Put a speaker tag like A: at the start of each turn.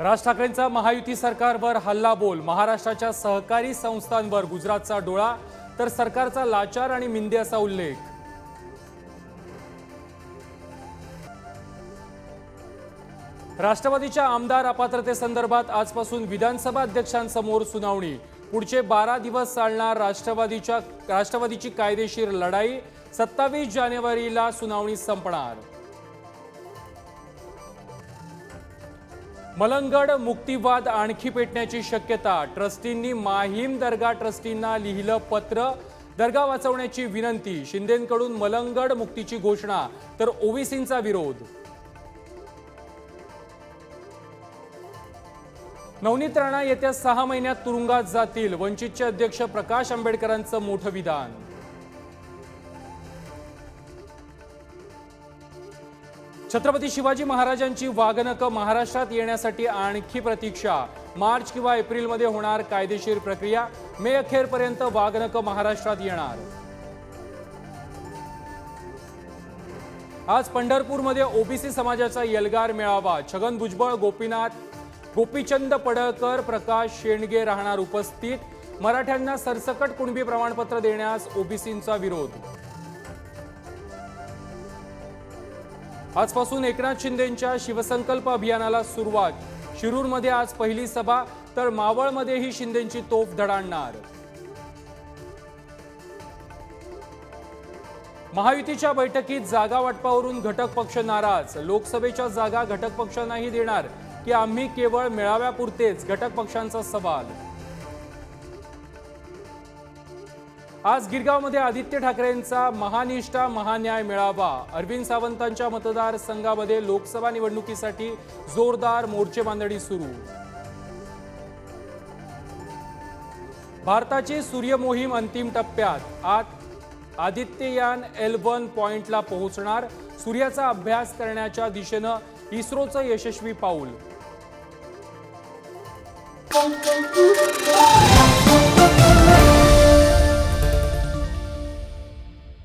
A: राज ठाकरेंचा महायुती सरकारवर हल्लाबोल. महाराष्ट्राच्या सहकारी संस्थांवर गुजरातचा डोळा तर सरकारचा लाचार आणि मिंदे असा उल्लेख. राष्ट्रवादीच्या आमदार अपात्रतेसंदर्भात आजपासून विधानसभा अध्यक्षांसमोर सुनावणी. पुढचे बारा दिवस चालणार राष्ट्रवादीच्या राष्ट्रवादीची कायदेशीर लढाई. सत्तावीस जानेवारीला सुनावणी संपणार. मलंगड मुक्तिवाद आणखी पेटण्याची शक्यता. ट्रस्टींनी माहीम दर्गा ट्रस्टींना लिहिलं पत्र. दर्गा वाचवण्याची विनंती. शिंदेकडून मलंगड मुक्तीची घोषणा. तर ओवीसींचा विरोध. नवनीत राणा येत्या सहा महिन्यात तुरुंगात जातील. वंचितचे अध्यक्ष प्रकाश आंबेडकरांचं मोठं विधान. छत्रपती शिवाजी महाराजांची वागणकं महाराष्ट्रात येण्यासाठी आणखी प्रतीक्षा. मार्च किंवा एप्रिलमध्ये होणार कायदेशीर प्रक्रिया. मे अखेरपर्यंत वागणकं महाराष्ट्रात येणार. आज पंढरपूरमध्ये ओबीसी समाजाचा यलगार मेळावा. छगन भुजबळ गोपीनाथ गोपीचंद पडळकर प्रकाश शेंडगे राहणार उपस्थित. मराठ्यांना सरसकट कुणबी प्रमाणपत्र देण्यास ओबीसींचा विरोध. आजपासून एकनाथ शिंदेंच्या शिवसंकल्प अभियानाला सुरुवात. शिरूरमध्ये आज पहिली सभा तर मावळमध्येही शिंदेंची तोफ धडाडणार. महायुतीच्या बैठकीत जागा वाटपावरून घटक पक्ष नाराज. लोकसभेच्या जागा घटक पक्षांनाही देणार की आम्ही केवळ मेळाव्यापुरतेच घटक पक्षांचा सवाल. आज गिरगावमध्ये आदित्य ठाकरेंचा महानिष्ठा महान्याय मेळावा. अरविंद सावंतांच्या मतदारसंघामध्ये लोकसभा निवडणुकीसाठी जोरदार मोर्चे बांधणी सुरू. भारताची सूर्यमोहीम अंतिम टप्प्यात. आत आदित्ययान एल वन पॉइंटला पोहोचणार. सूर्याचा अभ्यास करण्याच्या दिशेनं इस्रोचं यशस्वी पाऊल.